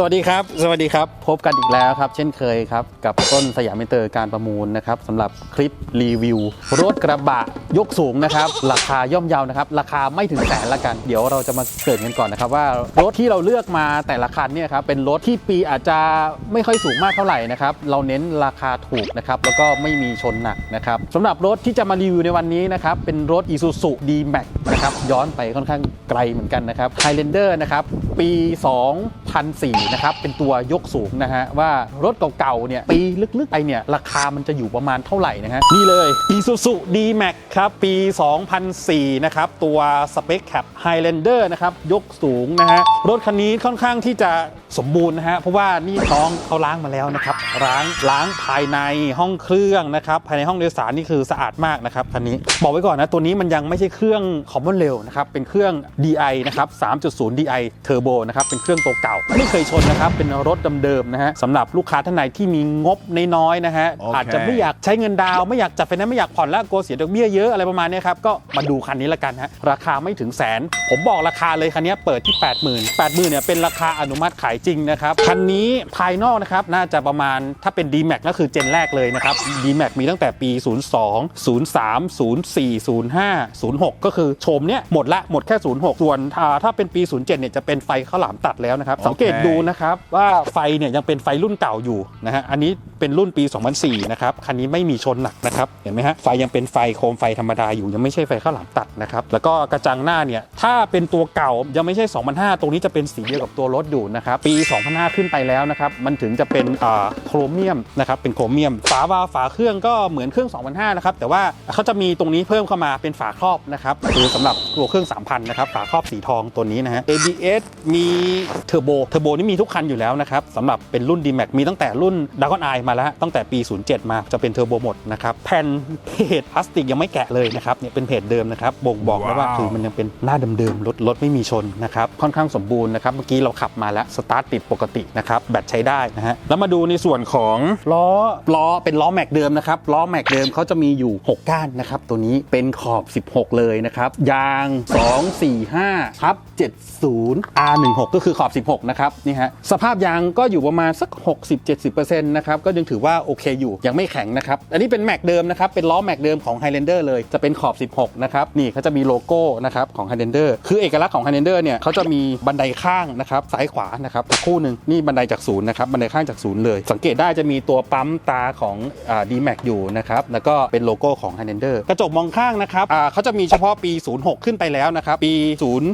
สวัสดีครับ สวัสดีครับ พบกันอีกแล้วครับ เช่นเคยครับ กับต้นสยามมิเตอร์การประมูลนะครับสำหรับคลิปรีวิว รถกระบะยกสูงนะครับ ราคาย่อมเยาวนะครับ ราคาไม่ถึงแสนละกัน เดี๋ยวเราจะมาเกริดกันก่อนนะครับว่ารถที่เราเลือกมาแต่ละคันเนี่ยครับเป็นรถที่ปีอาจจะไม่ค่อยสูงมากเท่าไหร่นะครับเราเน้นราคาถูกนะครับแล้วก็ไม่มีชนหนักนะครับสำหรับรถที่จะมารีวิวในวันนี้นะครับเป็นรถ Isuzu D-Max นะครับย้อนไปค่อนข้างไกลเหมือนกันนะครับ Highlander นะครับปี2004นะครับ เป็นตัวยกสูงนะฮะ ว่ารถเก่าๆเนี่ยปีลึกๆไปเนี่ย ราคามันจะอยู่ประมาณเท่าไหร่นะฮะ นี่เลย Isuzu D-Max ครับ ปี 2004 นะครับ ตัว Spec Cap Highlander นะครับ ยกสูงนะฮะ รถคันนี้ค่อนข้างที่จะสมบูรณ์นะฮะ เพราะว่านี่น้องเขาล้างมาแล้วนะครับล้างล้างภายในห้องเครื่องนะครับภายในห้องโดยสารนี่คือสะอาดมากนะครับคันนี้บอกไว้ก่อนนะตัวนี้มันยังไม่ใช่เครื่องคอมมอนเรลนะครับเป็นเครื่อง DI นะครับ3.0 DI Turbo นะครับเป็นเครื่องตัวเก่าไม่เคยชนนะครับ เป็นรถเดิมๆนะฮะสำหรับลูกค้าท่านไหนที่มีงบน้อยๆนะฮะโอเคอาจจะไม่อยากใช้เงินดาวน์ไม่อยากจัดไฟแนนซ์ไม่อยากผ่อนแล้วกลัวเสียดอกเบี้ยเยอะอะไรประมาณเนี้ยครับ ก็มาดูคันนี้ละกันฮะ ราคาไม่ถึงแสน ผมบอกราคาเลยคันนี้เปิดที่ 80,000 80,000เนี่ยเป็นราคาอนุมัติขายจริงนะครับ คันนี้ภายนอกนะครับน่าจะประมาณถ้าเป็น D-Max ก็คือเจนแรกเลยนะครับ D-Max มีตั้งแต่ปี 02 03 04 05 06 ก็คือโฉมเนี้ยหมดละหมดแค่ 06 ส่วนอ่าถ้าเป็นปี 07เนี่ยจะเป็นไฟข้าวหลามตัดแล้วนะครับสังเกตดูนะครับว่าไฟเนี่ยยังเป็นไฟรุ่นเก่าอยู่นะฮะอันนี้ เป็นรุ่นปี 2004 นะครับ คันนี้ไม่มีชนหนักนะครับ เห็นไหมฮะ ไฟยังเป็นไฟโคมไฟธรรมดาอยู่ยังไม่ใช่ไฟข้าวหลามตัดนะครับ แล้วก็กระจังหน้าเนี่ย ถ้าเป็นตัวเก่ายังไม่ใช่ 2005 ตรงนี้จะเป็นสีเดียวกับตัวรถอยู่นะครับ ปี 2005 ขึ้นไปแล้วนะครับ มันถึงจะเป็นอ่าโครเมียมนะครับ เป็นโครเมียม ฝาวาล์วฝาเครื่องก็เหมือนเครื่อง 2005 นะครับ แต่ว่าเขาจะมีตรงนี้เพิ่มเข้ามาเป็นฝาครอบนะครับ คือสำหรับตัวเครื่อง 3,000 นะครับ ฝาครอบสีทองตัวนี้นะฮะ ABS มีเทอร์โบ เทอร์โบนี่มีทุกคันอยู่แล้วนะครับสำหรับเป็นรุ่น D-Max มีตั้งแต่รุ่น d r a g o n Eye มาแล้วตั้งแต่ปี 07 มาจะเป็นเทอร์โบหมดนะครับแผ่นเพจพลาสติกยังไม่แกะเลยนะครับเนี่ยเป็นเพจเดิมนะครับบ่งบอกแล้วว่าว้าวคือมันยังเป็นหน้าเดิมๆรถรถไม่มีชนนะครับค่อนข้างสมบูรณ์นะครับเมื่อกี้เราขับมาแล้วสตาร์ทติดปกตินะครับแบตใช้ได้นะฮะแล้วมาดูในส่วนของล้อล้อเป็นล้อแม็กเดิมนะครับล้อแม็กเดิมเขาจะมีอยู่ 6 ก้านนะครับตัวนี้เป็นขอบ 16 เลยนะครับยาง 2 4 5ครับ70 R16 ก็คือขอบ 16 นะครับนี่ฮะสภาพยางก็อยู่ประมาณสัก 60-70%นะครับก็ยังถือว่าโอเคอยู่ยังไม่แข็งนะครับอันนี้เป็นแม็กเดิมนะครับเป็นล้อแม็กเดิมของ Highlander เลยจะเป็นขอบ 16 นะครับนี่เขาจะมีโลโก้นะครับของ Highlander คือเอกลักษณ์ของ Highlander เนี่ยเขาจะมีบันไดข้างนะครับซ้ายขวานะครับคู่หนึ่งนี่บันไดจากศูนย์นะครับบันไดข้างจากศูนย์เลย สังเกตได้จะมีตัวปั๊มตาของอ่า D-Max อยู่นะครับแล้วก็เป็นโลโก้ของ Highlander กระจกมองข้างนะครับอ่าเขาจะมีเฉพาะปี 06 ขึ้นไปแล้วนะครับปี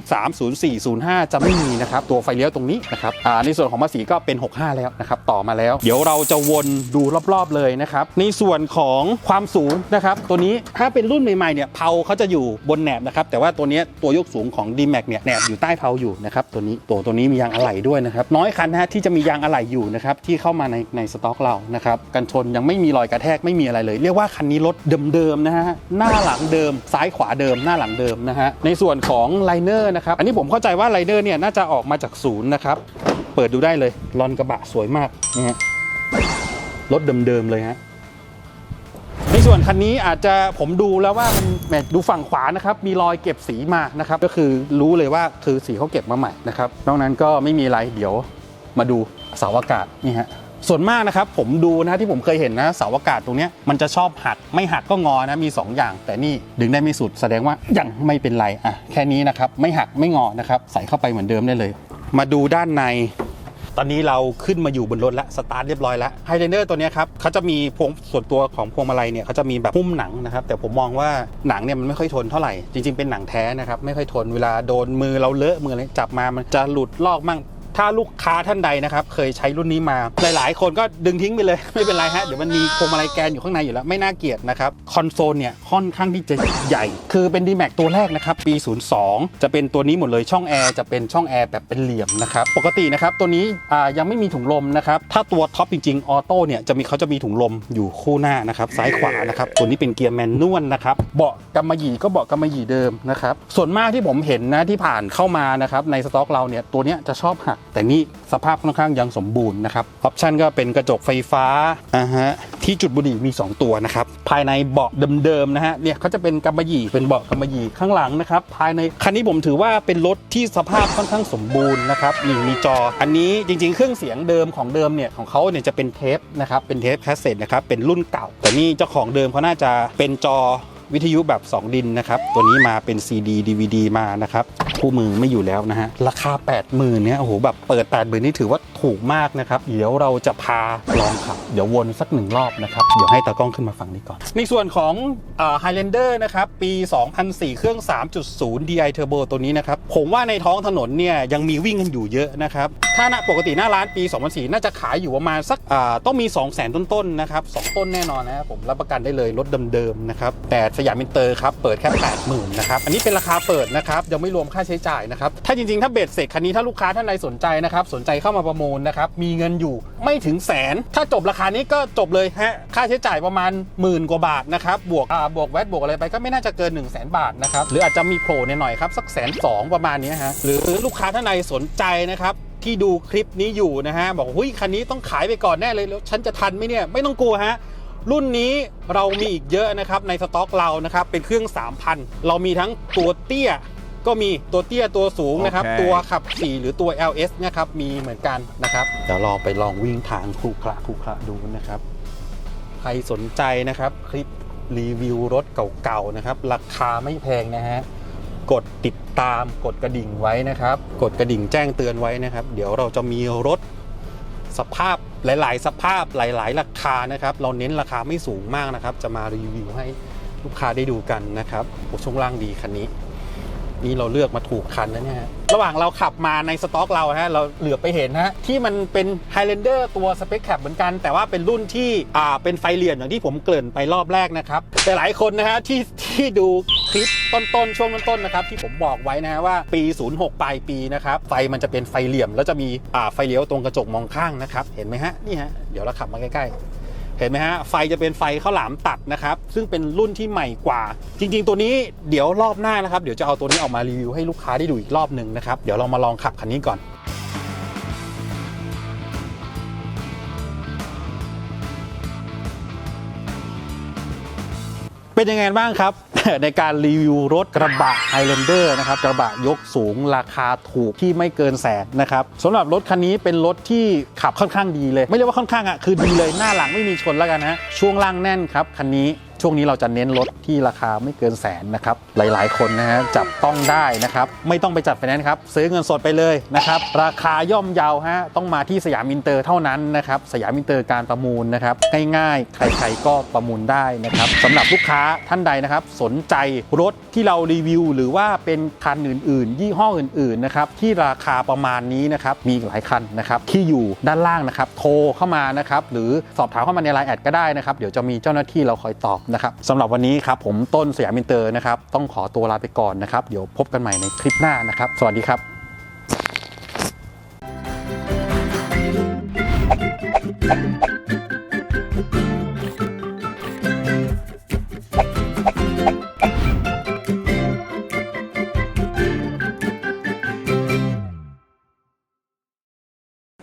03 04 05 จะไม่มีนะครับตัวไฟเลี้ยวตรงนี้นะครับอ่าในส่วนของภาษีก็เป็น 65 แล้วนะครับต่อมาแล้ว เดี๋ยวเราจะวนดูรอบๆเลยนะครับในส่วนของความสูงนะครับตัวนี้ถ้าเป็นรุ่นใหม่ๆเนี่ยเพาเขาจะอยู่บนแหนบนะครับแต่ว่าตัวนี้ตัวยกสูงของ D-Max เนี่ยแหนบอยู่ใต้เพาอยู่นะครับตัวนี้ตัวตัวนี้มียางอะไหล่ด้วยนะครับน้อยคันนะฮะที่จะมียางอะไหล่อยู่นะครับที่เข้ามาในในสต็อกเรานะครับกันชนยังไม่มีรอยกระแทกไม่มีอะไรเลย เรียกว่าคันนี้รถเดิมๆนะฮะหน้าหลังเดิม ซ้ายขวาเดิมหน้าหลังเดิมนะฮะในส่วนของไลเนอร์นะครับอันนี้ผมเข้าใจว่าไลเนอร์เนี่ยน่าจะออกมาจากศูนย์นะครับเปิดดูได้เลยลอนกระบะสวยมากนะฮะ รถเดิมๆเลยฮะในส่วนคันนี้อาจจะผมดูแล้วว่ามันแหมดูฝั่งขวานะครับมีรอยเก็บสีมานะครับ ก็คือรู้เลยว่าคือสีเขาเก็บมาใหม่นะครับนอกนั้นก็ไม่มีอะไรเดี๋ยวมาดูเสาอากาศนี่ฮะส่วนมากนะครับผมดูนะที่ผมเคยเห็นนะเสาอากาศตรงนี้มันจะชอบหักไม่หักก็งอนะมี 2 อย่าง แต่นี่ดึงได้ไม่สุดแสดงว่ายังไม่เป็นไรอะแค่นี้นะครับไม่หักไม่งอนะครับใส่เข้าไปเหมือนเดิมได้เลย มาดูด้านใน ตอนนี้เราขึ้นมาอยู่บนรถแล้วสตาร์ทเรียบร้อยแล้วไฮเดนเนอร์ตัวนี้ครับเขาจะมีพวงส่วนตัวของพวงมาลัยเนี่ยเขาจะมีแบบหุ้มหนังนะครับแต่ผมมองว่าหนังเนี่ยมันไม่ค่อยทนเท่าไหร่จริงๆเป็นหนังแท้นะครับไม่ค่อยทนเวลาโดนมือเราเลอะมืออะไรจับมามันจะหลุดลอกมั่ง ถ้าลูกค้าท่านใดนะครับเคยใช้รุ่นนี้มาหลาย ๆ คนก็ดึงทิ้งไปเลย ไม่เป็นไรฮะเดี๋ยวมันมีพวงมาลัยแกนอยู่ข้างในอยู่แล้วไม่น่าเกลียดนะครับคอนโซลเนี่ยค่อนข้างที่จะใหญ่ คือเป็น D-Max ตัวแรกนะครับปี 02 จะเป็นตัวนี้หมดเลยช่องแอร์จะเป็นช่องแอร์แบบเป็นเหลี่ยมนะครับปกตินะครับตัวนี้ยังไม่มีถุงลมนะครับถ้าตัวท็อปจริง ๆ ออโต้เนี่ยจะมีเขาจะมีถุงลมอยู่คู่หน้านะครับซ้ายขวานะครับตัวนี้เป็นเกียร์แมนนวลนะครับเบาะกำมะหยี่ก็เบาะกำมะหยี่เดิมนะครับส่วนมากที่ผมเห็นนะที่ผ่านเข้ามานะครับในสต็อกเราเนี่ยตัวนี้จะชอบหัก แต่นี่สภาพค่อนข้างยังสมบูรณ์นะครับออปชันก็เป็นกระจกไฟฟ้าอ่าฮะที่จุดบุหรี่มี 2 ตัวนะครับภายในเบาะเดิมๆนะฮะเนี่ยเขาจะเป็นกำมะหยี่เป็นเบาะกำมะหยี่ข้างหลังนะครับภายในคันนี้ผมถือว่าเป็นรถที่สภาพค่อนข้างสมบูรณ์นะครับนี่มีจอ อันนี้จริงๆ เครื่องเสียงเดิมของเดิมเนี่ยของเขาเนี่ยจะเป็นเทปนะครับเป็นเทปแคสเซ็ตนะครับเป็นรุ่นเก่า แต่นี่เจ้าของเดิมเขาน่าจะเป็นจอวิทยุแบบ 2 ดินนะครับ ตัวนี้มาเป็น CD DVD มานะครับ คู่มือไม่อยู่แล้วนะฮะราคา 80,000เนี่ยโอ้โหแบบเปิด 80,000นี่ถือว่า ถูกมากนะครับ เดี๋ยวเราจะพาลองขับ เดี๋ยววนสักหนึ่งรอบนะครับ เดี๋ยวให้ตากล้องขึ้นมาฝั่งนี้ก่อน ในส่วนของเอ่อ Highlander นะครับ ปี 2004 เครื่อง 3.0 DI Turbo ตัวนี้นะครับ ผมว่าในท้องถนนเนี่ยยังมีวิ่งกันอยู่เยอะนะครับ ถ้าณปกติหน้าร้านปี 2004 น่าจะขายอยู่ประมาณสักต้องมี 2 0 0 0 0 0ต้นๆนะครับสองต้นแน่นอนนะครับผมรับประกันได้เลยรถเดิมๆนะครับแต่สยามอินเตอร์ครับเปิดแค่ 80,000นะครับอันนี้เป็นราคาเปิดนะครับยังไม่รวมค่าใช้จ่ายนะครับถ้าจริงๆถ้าเบ็ดเสร็จคันนี้ถ้าลูกค้าท่านใดสนใจนะครับสนใจเข้ามาประมูลนะครับมีเงินอยู่ไม่ถึงแสน ถ้าจบราคานี้ก็จบเลยฮะค่าใช้จ่ายประมาณหมื่นกว่าบาทนะครับบวกอ่าบวกแวตบวกอะไรไปก็ไม่น่าจะเกิน 1 0 0 0 0แบาทนะครับหรืออาจจะมีโผล่หน่อยครับสักแสนสองประมาณนี้ฮะหรือลูกค้าท่านใดสนใจนะครับที่ดูคลิปนี้อยู่นะฮะบอกว่าหุ้ยคันนี้ต้องขายไปก่อนแน่เลยแล้วฉันจะทันไหมเนี่ยไม่ต้องกลัวฮะรุ่นนี้เรามีอีกเยอะนะครับในสต็อกเรานะครับเป็นเครื่อง 3,000 เรามีทั้งตัวเตี้ย ก็มีตัวเตี้ยตัวสูงนะครับ โอเค ตัวขับ4หรือตัว LS นะครับมีเหมือนกันนะครับเดี๋ยวเราไปลองวิ่งทางครูคละครูคละดูนะครับ ใครสนใจนะครับ คลิปรีวิวรถเก่าๆนะครับ ราคาไม่แพงนะฮะกดติดตามกดกระดิ่งไว้นะครับ กดกระดิ่งแจ้งเตือนไว้นะครับ เดี๋ยวเราจะมีรถสภาพหลาย ๆ สภาพหลาย ๆ ราคานะครับ เราเน้นราคาไม่สูงมากนะครับ จะมารีวิวให้ลูกค้าได้ดูกันนะครับโอ้ช่วงล่างดีคันนี้ นี่เราเลือกมาถูกคันแล้วเนี่ยฮะระหว่างเราขับมาในสต็อกเราฮะเราเหลือไปเห็นฮะที่มันเป็น Highlander ตัวสเปคแคปเหมือนกัน แต่ว่าเป็นรุ่นที่อ่าเป็นไฟเหลี่ยมอย่างที่ผมเกริ่นไปรอบแรกนะครับ แต่หลายคนนะฮะที่ที่ดูคลิปต้นๆ ช่วงต้นๆนะครับที่ผมบอกไว้นะฮะว่าปี 06 ปลายปีนะครับไฟมันจะเป็นไฟเหลี่ยม แล้วจะมีอ่าไฟเลี้ยวตรงกระจกมองข้างนะครับเห็นไหมฮะนี่ฮะเดี๋ยวเราขับมาใกล้ๆ เห็นไหมฮะ ไฟจะเป็นไฟข้าวหลามตัดนะครับ ซึ่งเป็นรุ่นที่ใหม่กว่า จริง ๆ ตัวนี้เดี๋ยวรอบหน้านะครับ เดี๋ยวจะเอาตัวนี้ออกมารีวิวให้ลูกค้าได้ดูอีกรอบหนึ่งนะครับ เดี๋ยวเรามาลองขับคันนี้ก่อน เป็นยังไงบ้างครับ ในการรีวิวรถกระบะ Highlander นะครับกระบะยกสูงราคาถูกที่ไม่เกินแสนนะครับสำหรับรถคันนี้เป็นรถที่ขับค่อนข้างดีเลย ไม่เรียกว่าค่อนข้างอะคือดีเลยหน้าหลังไม่มีชนแล้วกันนะช่วงล่างแน่นครับคันนี้ ช่วงนี้เราจะเน้นรถที่ราคาไม่เกินแสนนะครับ หลายๆ คนนะฮะจับต้องได้นะครับ ไม่ต้องไปจัดไฟแนนซ์ครับ ซื้อเงินสดไปเลยนะครับ ราคาย่อมเยาฮะต้องมาที่สยามอินเตอร์เท่านั้นนะครับ สยามอินเตอร์การประมูลนะครับ ง่ายๆ ใครๆก็ประมูลได้นะครับสำหรับลูกค้าท่านใดนะครับ สนใจรถที่เรารีวิว หรือว่าเป็นคันอื่น ๆ ยี่ห้ออื่น ๆ นะครับ ที่ราคาประมาณนี้นะครับ มีหลายคันนะครับ ที่อยู่ด้านล่างนะครับ โทรเข้ามานะครับ หรือสอบถามเข้ามาในไลน์แอดก็ได้นะครับ เดี๋ยวจะมีเจ้าหน้าที่เราคอยตอบนะครับสำหรับวันนี้ครับผมต้นสยามอินเตอร์นะครับต้องขอตัวลาไปก่อนนะครับเดี๋ยวพบกันใหม่ในคลิปหน้านะครับ สวัสดีครับ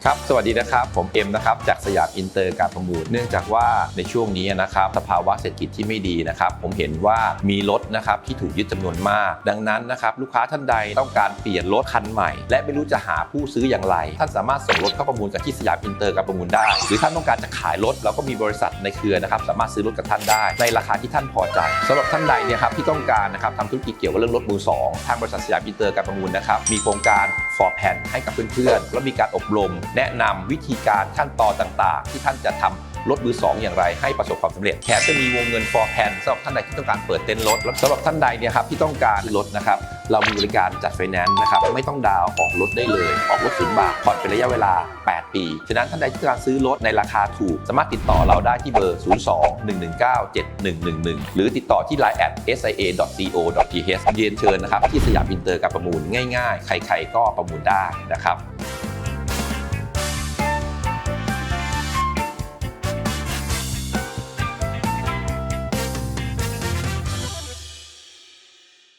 ครับ สวัสดีนะครับ ผมเอ็มนะครับ จากสยามอินเตอร์การประมูล เนื่องจากว่าในช่วงนี้นะครับ สภาวะเศรษฐกิจที่ไม่ดีนะครับ ผมเห็นว่ามีรถนะครับที่ถูกยึดจำนวนมาก ดังนั้นนะครับลูกค้าท่านใดต้องการเปลี่ยนรถคันใหม่ และไม่รู้จะหาผู้ซื้ออย่างไร ท่านสามารถส่งรถเข้าประมูลจากที่สยามอินเตอร์การประมูลได้ หรือท่านต้องการจะขายรถเราก็มีบริษัทในเครือนะครับ สามารถซื้อรถกับท่านได้ ในราคาที่ท่านพอใจสำหรับท่านใดเนี่ยครับที่ต้องการนะครับทำธุรกิจเกี่ยวกับเรื่องรถมือสองทางบริษัทสยามอินเตอร์การประมูลนะครับมีโครงการฟอร์แพนให้กับเพื่อนๆ แล้วมีการอบรม แนะนำวิธีการขั้นตอนต่างๆ ที่ท่านจะทำ รถมือสองอย่างไรให้ประสบความสำเร็จแถมจะมีวงเงิน for plan สำหรับท่านใดที่ต้องการเปิดเต็นท์รถแล้วสำหรับท่านใดเนี่ยครับที่ต้องการรถนะครับเรามีบริการจัดไฟแนนซ์นะครับไม่ต้องดาวน์ออกรถได้เลย ออกรถศูนย์บาทผ่อนเป็นระยะเวลา 8 ปี ฉะนั้นท่านใดที่ต้องการซื้อรถในราคาถูก สามารถติดต่อเราได้ที่เบอร์ 02-119-7111 หรือติดต่อที่ line at sia.co.th เรียนเชิญนะครับที่สยามอินเตอร์การประมูลง่ายๆ ใครๆก็ประมูลได้นะครับ